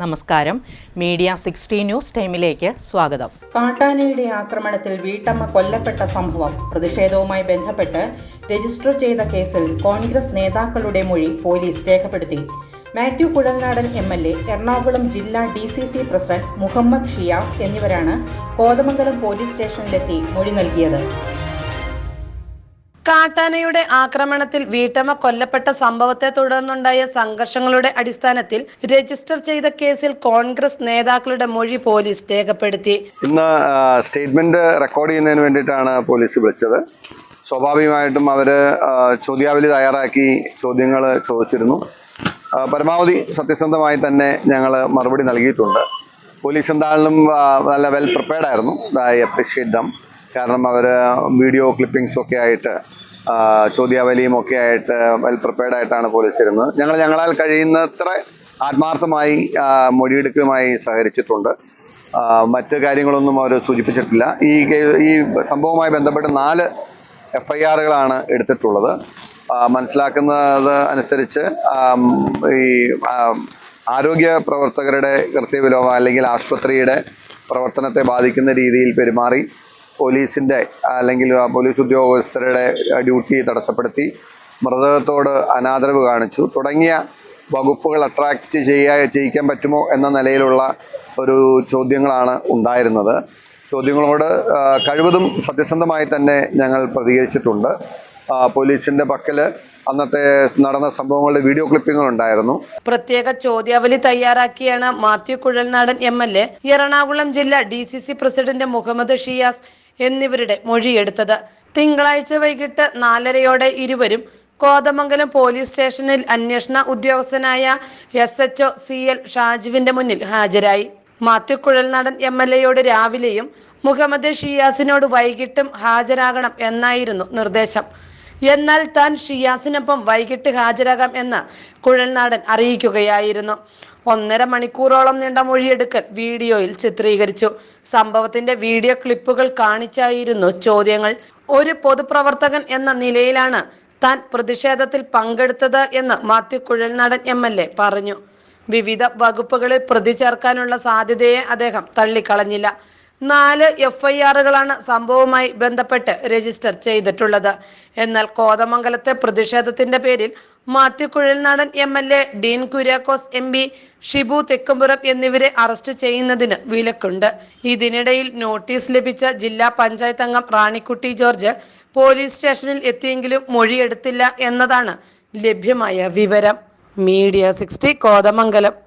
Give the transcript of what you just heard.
നമസ്കാരം. Media sixty news ടൈമിലേക്ക് സ്വാഗതം. കാട്ടാനയുടെ ആക്രമണത്തിൽ വീട്ടമ്മ കൊല്ലപ്പെട്ട സംഭവം പ്രതിഷേധവുമായി ബന്ധപ്പെട്ട് രജിസ്റ്റർ ചെയ്ത കേസിൽ കോൺഗ്രസ് നേതാക്കളുടെ മൊഴി പോലീസ് രേഖപ്പെടുത്തി. Mathew Kuzhalnadan M L A Ernakulam ജില്ലാ D C C president Muhammad Shiyas എന്നിവരാണ് കോതമംഗലം പോലീസ് സ്റ്റേഷനിലെത്തി മൊഴി നൽകിയത്. കാട്ടാനയുടെ ആക്രമണത്തിൽ വീട്ടമ്മ കൊല്ലപ്പെട്ട സംഭവത്തെ തുടർന്നുണ്ടായ സംഘർഷങ്ങളുടെ അടിസ്ഥാനത്തിൽ രജിസ്റ്റർ ചെയ്ത കേസിൽ കോൺഗ്രസ് നേതാക്കളുടെ മൊഴി പോലീസ് രേഖപ്പെടുത്തി. ഇന്ന് സ്റ്റേറ്റ്മെന്റ് റെക്കോർഡ് ചെയ്യുന്നതിന് വേണ്ടിയിട്ടാണ് പോലീസ് വിളിച്ചത്. സ്വാഭാവികമായിട്ടും അവർ ചോദ്യാവലി തയ്യാറാക്കി ചോദ്യങ്ങൾ ചോദിച്ചിരുന്നു. പരമാവധി സത്യസന്ധമായി തന്നെ ഞങ്ങൾ മറുപടി നൽകിയിട്ടുണ്ട്. പോലീസ് എന്തായാലും നല്ല വെൽ പ്രിപ്പയർഡ് ആയിരുന്നു. ഐ അപ്രീഷിയേറ്റ് ദം കാരണം അവർ വീഡിയോ ക്ലിപ്പിംഗ്സ് ഒക്കെ ആയിട്ട് ചോദ്യാവലിയും ഒക്കെ ആയിട്ട് വെൽ പ്രിപ്പയർഡ് ആയിട്ടാണ് പോലീസ് ഇരുന്നത് ഞങ്ങൾ ഞങ്ങളാൽ കഴിയുന്നത്ര ആത്മാർത്ഥമായി മൊഴിയെടുക്കലുമായി സഹകരിച്ചിട്ടുണ്ട്. മറ്റു കാര്യങ്ങളൊന്നും അവർ സൂചിപ്പിച്ചിട്ടില്ല. ഈ ഈ സംഭവവുമായി ബന്ധപ്പെട്ട് നാല് എഫ് ഐ ആറുകളാണ് എടുത്തിട്ടുള്ളത് മനസ്സിലാക്കുന്നത് അനുസരിച്ച് ഈ ആരോഗ്യ പ്രവർത്തകരുടെ കൃത്യവിലോപം അല്ലെങ്കിൽ ആശുപത്രിയുടെ പ്രവർത്തനത്തെ ബാധിക്കുന്ന രീതിയിൽ പെരുമാറി പോലീസിന്റെ അല്ലെങ്കിൽ ആ പോലീസ് ഉദ്യോഗസ്ഥരുടെ ഡ്യൂട്ടി തടസ്സപ്പെടുത്തി മൃതദേഹത്തോട് അനാദരവ് കാണിച്ചു. തുടങ്ങിയ വകുപ്പുകൾ അട്രാക്റ്റ് ചെയ്യാ ചെയ്യിക്കാൻ പറ്റുമോ എന്ന നിലയിലുള്ള ഒരു ചോദ്യങ്ങളാണ് ഉണ്ടായിരുന്നത്. ചോദ്യങ്ങളോട് കഴിവതും സത്യസന്ധമായി തന്നെ ഞങ്ങൾ പ്രതികരിച്ചിട്ടുണ്ട്. പോലീസിന്റെ പക്കൽ അന്നത്തെ നടന്ന സംഭവങ്ങളുടെ വീഡിയോ ക്ലിപ്പിംഗുകൾ ഉണ്ടായിരുന്നു പ്രത്യേക ചോദ്യാവലി തയ്യാറാക്കിയാണ് Mathew Kuzhalnadan M L A Ernakulam ജില്ലാ D C C president Muhammad Shiyas എന്നിവരുടെ മൊഴിയെടുത്തത്. തിങ്കളാഴ്ച വൈകിട്ട് നാലരയോടെ ഇരുവരും കോതമംഗലം പോലീസ് സ്റ്റേഷനിൽ അന്വേഷണ ഉദ്യോഗസ്ഥനായ S H O C L ഷാജുവിന്റെ മുന്നിൽ ഹാജരായി. മാത്യു കുഴൽനാടൻ എം എൽ എയോട് രാവിലെയും മുഹമ്മദ് ഷിയാസിനോട് വൈകിട്ടും ഹാജരാകണം എന്നായിരുന്നു നിർദ്ദേശം. എന്നാൽ താൻ ഷിയാസിനൊപ്പം വൈകിട്ട് ഹാജരാകാം എന്ന് കുഴൽനാടൻ അറിയിക്കുകയായിരുന്നു. ഒന്നര മണിക്കൂറോളം നീണ്ട മൊഴിയെടുക്കൽ വീഡിയോയിൽ ചിത്രീകരിച്ചു. സംഭവത്തിന്റെ വീഡിയോ ക്ലിപ്പുകൾ കാണിച്ചായിരുന്നു ചോദ്യങ്ങൾ. ഒരു പൊതുപ്രവർത്തകൻ എന്ന നിലയിലാണ് താൻ പ്രതിഷേധത്തിൽ പങ്കെടുത്തത് എന്ന് Mathew Kuzhalnadan M L A പറഞ്ഞു. വിവിധ വകുപ്പുകളിൽ പ്രതി ചേർക്കാനുള്ള സാധ്യതയെ അദ്ദേഹം തള്ളിക്കളഞ്ഞില്ല. നാല് എഫ് ഐ ആറുകളാണ് സംഭവവുമായി ബന്ധപ്പെട്ട് രജിസ്റ്റർ ചെയ്തിട്ടുള്ളത്. എന്നാൽ കോതമംഗലത്തെ പ്രതിഷേധത്തിന്റെ പേരിൽ Mathew Kuzhalnadan M L A Dean Kuriakose M P Shibu Thekkumpuram എന്നിവരെ അറസ്റ്റ് ചെയ്യുന്നതിന് വിലക്കുണ്ട്. ഇതിനിടയിൽ നോട്ടീസ് ലഭിച്ച ജില്ലാ പഞ്ചായത്ത് അംഗം റാണിക്കുട്ടി ജോർജ് പോലീസ് സ്റ്റേഷനിൽ എത്തിയെങ്കിലും മൊഴിയെടുത്തില്ല എന്നതാണ് ലഭ്യമായ വിവരം. Media sixty Kothamangalam.